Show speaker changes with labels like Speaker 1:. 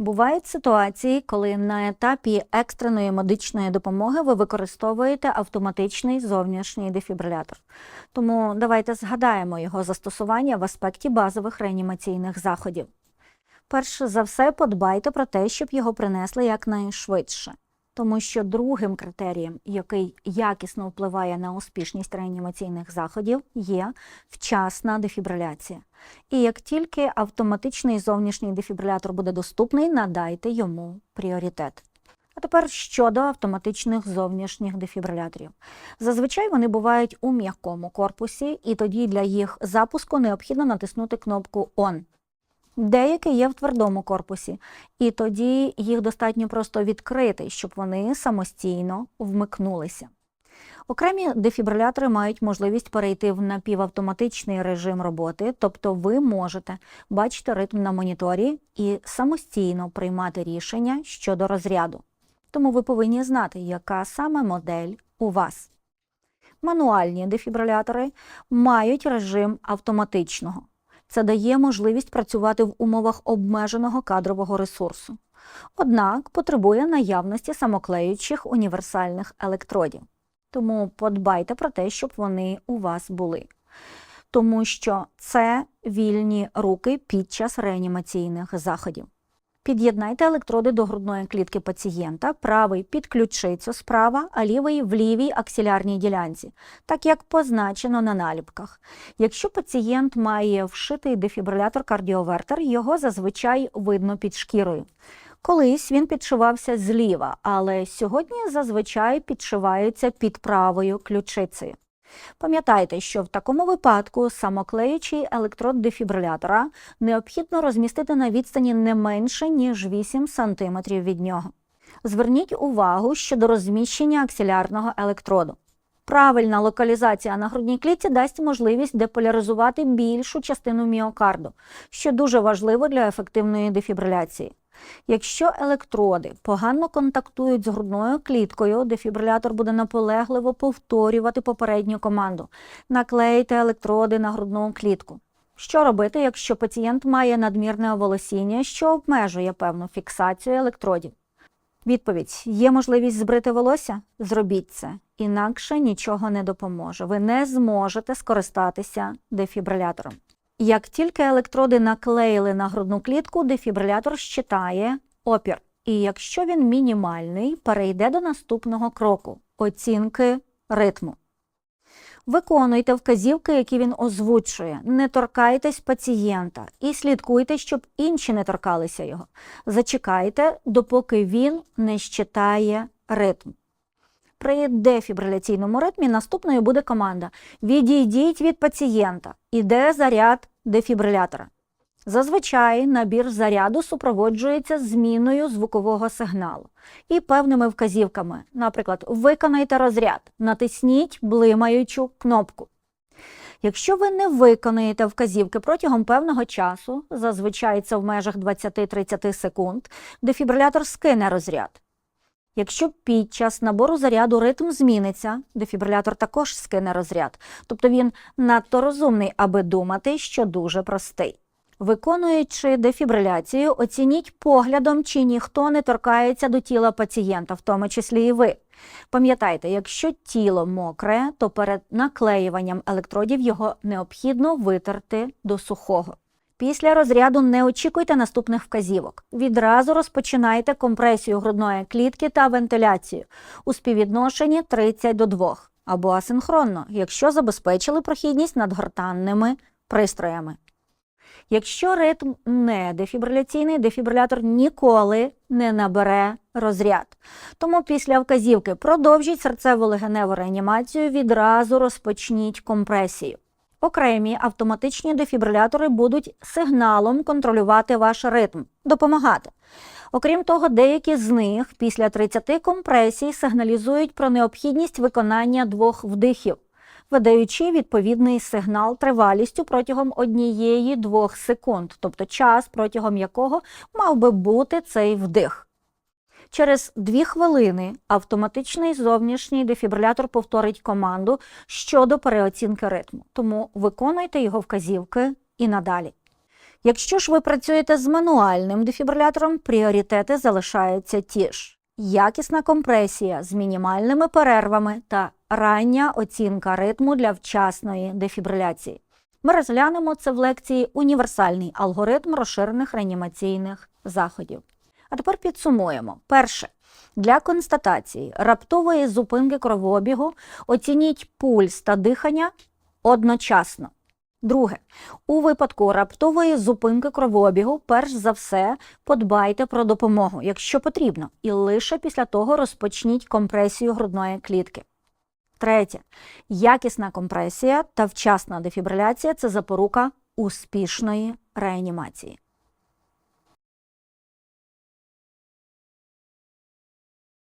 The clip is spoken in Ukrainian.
Speaker 1: Бувають ситуації, коли на етапі екстреної медичної допомоги ви використовуєте автоматичний зовнішній дефібрилятор. Тому давайте згадаємо його застосування в аспекті базових реанімаційних заходів. Перш за все, подбайте про те, щоб його принесли якнайшвидше, тому що другим критерієм, який якісно впливає на успішність реанімаційних заходів, є вчасна дефібриляція. І як тільки автоматичний зовнішній дефібрилятор буде доступний, надайте йому пріоритет. А тепер щодо автоматичних зовнішніх дефібриляторів. Зазвичай вони бувають у м'якому корпусі, і тоді для їх запуску необхідно натиснути кнопку ON. Деякі є в твердому корпусі, і тоді їх достатньо просто відкрити, щоб вони самостійно вмикнулися. Окремі дефібрилятори мають можливість перейти в напівавтоматичний режим роботи, тобто ви можете бачити ритм на моніторі і самостійно приймати рішення щодо розряду. Тому ви повинні знати, яка саме модель у вас. Мануальні дефібрилятори мають режим автоматичного. Це дає можливість працювати в умовах обмеженого кадрового ресурсу. Однак потребує наявності самоклеючих універсальних електродів. Тому подбайте про те, щоб вони у вас були. Тому що це вільні руки під час реанімаційних заходів. Під'єднайте електроди до грудної клітки пацієнта, правий під ключицю справа, а лівий в лівій аксилярній ділянці, так як позначено на наліпках. Якщо пацієнт має вшитий дефібрилятор кардіовертер, його зазвичай видно під шкірою. Колись він підшивався зліва, але сьогодні зазвичай підшивається під правою ключицею. Пам'ятайте, що в такому випадку самоклеючий електрод дефібрилятора необхідно розмістити на відстані не менше, ніж 8 см від нього. Зверніть увагу щодо розміщення аксилярного електроду. Правильна локалізація на грудній клітці дасть можливість деполяризувати більшу частину міокарду, що дуже важливо для ефективної дефібриляції. Якщо електроди погано контактують з грудною кліткою, дефібрилятор буде наполегливо повторювати попередню команду. Наклейте електроди на грудну клітку. Що робити, якщо пацієнт має надмірне оволосіння, що обмежує певну фіксацію електродів? Відповідь: є можливість збрити волосся? Зробіть це, інакше нічого не допоможе. Ви не зможете скористатися дефібрилятором. Як тільки електроди наклеїли на грудну клітку, дефібрилятор щитає опір. І якщо він мінімальний, перейде до наступного кроку оцінки ритму. Виконуйте вказівки, які він озвучує. Не торкайтесь пацієнта і слідкуйте, щоб інші не торкалися його. Зачекайте, допоки він не щитає ритм. При дефібриляційному ритмі наступною буде команда Відійдіть від пацієнта. Іде заряд дефібрилятора. Зазвичай набір заряду супроводжується зміною звукового сигналу і певними вказівками. Наприклад, виконайте розряд, натисніть блимаючу кнопку. Якщо ви не виконаєте вказівки протягом певного часу, зазвичай це в межах 20-30 секунд, дефібрилятор скине розряд. Якщо під час набору заряду ритм зміниться, дефібрилятор також скине розряд, тобто він надто розумний, аби думати, що дуже простий. Виконуючи дефібриляцію, оцініть поглядом, чи ніхто не торкається до тіла пацієнта, в тому числі і ви. Пам'ятайте, якщо тіло мокре, то перед наклеюванням електродів його необхідно витерти до сухого. Після розряду не очікуйте наступних вказівок. Відразу розпочинайте компресію грудної клітки та вентиляцію у співвідношенні 30 до 2 або асинхронно, якщо забезпечили прохідність надгортанними пристроями. Якщо ритм не дефібриляційний, дефібрилятор ніколи не набере розряд. Тому після вказівки продовжіть серцево-легеневу реанімацію, відразу розпочніть компресію. Окремі автоматичні дефібрилятори будуть сигналом контролювати ваш ритм, допомагати. Окрім того, деякі з них після 30 компресій сигналізують про необхідність виконання двох вдихів, видаючи відповідний сигнал тривалістю протягом однієї-двох секунд, тобто час, протягом якого мав би бути цей вдих. Через дві хвилини автоматичний зовнішній дефібрилятор повторить команду щодо переоцінки ритму, тому виконуйте його вказівки і надалі. Якщо ж ви працюєте з мануальним дефібрилятором, пріоритети залишаються ті ж: якісна компресія з мінімальними перервами та рання оцінка ритму для вчасної дефібриляції. Ми розглянемо це в лекції Універсальний алгоритм розширених реанімаційних заходів. А тепер підсумуємо. Перше. Для констатації раптової зупинки кровообігу оцініть пульс та дихання одночасно. Друге. У випадку раптової зупинки кровообігу, перш за все, подбайте про допомогу, якщо потрібно, і лише після того розпочніть компресію грудної клітки. Третє. Якісна компресія та вчасна дефібриляція це запорука успішної реанімації.